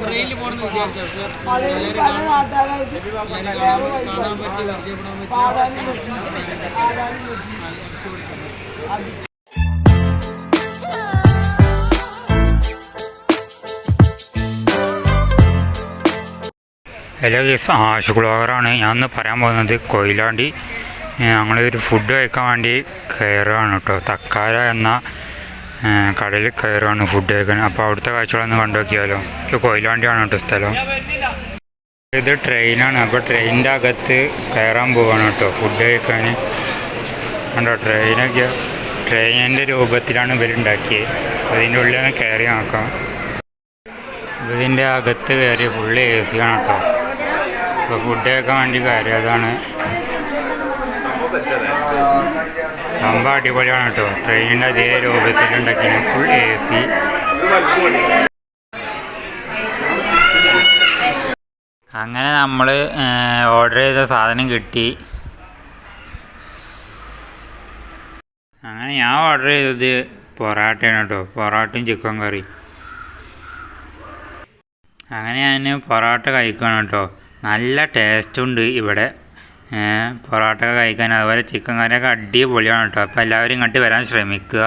ട്രെയിനിൽ പോകണമെന്ന് വിചാരിച്ചു കാണാൻ പറ്റി പരിചയപ്പെടാൻ പറ്റി. ഹലോ ഗീസ് ആഷ് ബ്ലോഗറാണ് ഞാൻ ഇന്ന് പറയാൻ പോകുന്നത് കൊയിലാണ്ടി. ഞങ്ങളൊരു ഫുഡ് കഴിക്കാൻ വേണ്ടി കയറുകയാണ് കേട്ടോ. തക്കാര എന്ന കടയിൽ കയറുകയാണ് ഫുഡ് കഴിക്കാൻ. അപ്പോൾ അവിടുത്തെ കാഴ്ചകളൊന്ന് കണ്ടു നോക്കിയാലോ ഇത് കൊയിലാണ്ടിയാണ് കേട്ടോ സ്ഥലം. ഇത് ട്രെയിനാണ് അപ്പോൾ ട്രെയിനിന്റെ അകത്ത് കയറാൻ പോവുകയാണ് കേട്ടോ ഫുഡ് കഴിക്കാൻ. കണ്ടോ ട്രെയിനൊക്കെ ട്രെയിനിന്റെ രൂപത്തിലാണ് ഇവരുണ്ടാക്കിയത് അതിന്റെ ഉള്ളിൽ കയറി നോക്കാം. ഇതിന്റെ അകത്ത് കയറി ഫുള്ള് എ സി ആണ് കേട്ടോ. അപ്പോൾ ഫുഡ് കഴിക്കാൻ വേണ്ടി കയറിയതാണ്. സംഭവം അടിപൊളിയാണ് കേട്ടോ. ട്രെയിനിന്റെ അതേ രൂപത്തിലുണ്ടാക്കിയ ഫുൾ എ സി അങ്ങനെ നമ്മൾ ഓർഡർ ചെയ്ത സാധനം കിട്ടി. അങ്ങനെ ഞാൻ ഓർഡർ ചെയ്തത് പൊറാട്ടയാണ് കേട്ടോ. പൊറാട്ടയും ചിക്കൻ കറി അങ്ങനെ ഞാൻ പൊറോട്ട കഴിക്കണം കേട്ടോ. നല്ല ടേസ്റ്റ് ഉണ്ട് ഇവിടെ. പൊറോട്ട ഒക്കെ കഴിക്കാൻ അതുപോലെ ചിക്കൻ കറിയൊക്കെ അടിപൊളിയാണ് കേട്ടോ. അപ്പോൾ എല്ലാവരും ഇങ്ങോട്ട് വരാൻ ശ്രമിക്കുക.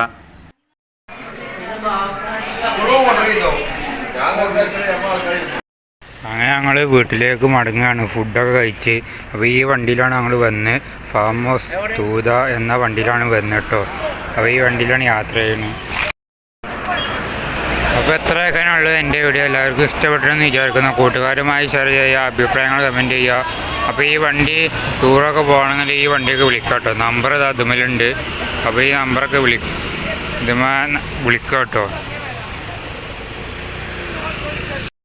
അങ്ങനെ ഞങ്ങൾ വീട്ടിലേക്ക് മടങ്ങുകയാണ് ഫുഡൊക്കെ കഴിച്ച്. അപ്പോൾ ഈ വണ്ടിയിലാണ് ഞങ്ങൾ വന്ന്. ഫാം ഹൗസ് തൂത എന്ന വണ്ടിയിലാണ് വന്നത് കേട്ടോ. അപ്പോൾ ഈ വണ്ടിയിലാണ് യാത്ര ചെയ്യുന്നത്. അപ്പോൾ എത്രയൊക്കെയാണുള്ളത് എന്റെ വീഡിയോ? എല്ലാവർക്കും ഇഷ്ടപ്പെട്ടെന്ന് വിചാരിക്കുന്നു. കൂട്ടുകാരുമായി ഷെയർ ചെയ്യുക അഭിപ്രായങ്ങൾ കമന്റ് ചെയ്യുക. അപ്പോൾ ഈ വണ്ടി ടൂറൊക്കെ പോകണമെങ്കിൽ ഈ വണ്ടിയൊക്കെ വിളിക്കാം കേട്ടോ നമ്പർ ഇത് അതുമലുണ്ട് അപ്പോൾ ഈ നമ്പറൊക്കെ വിളി ഇതുമാ വിളിക്കാം കേട്ടോ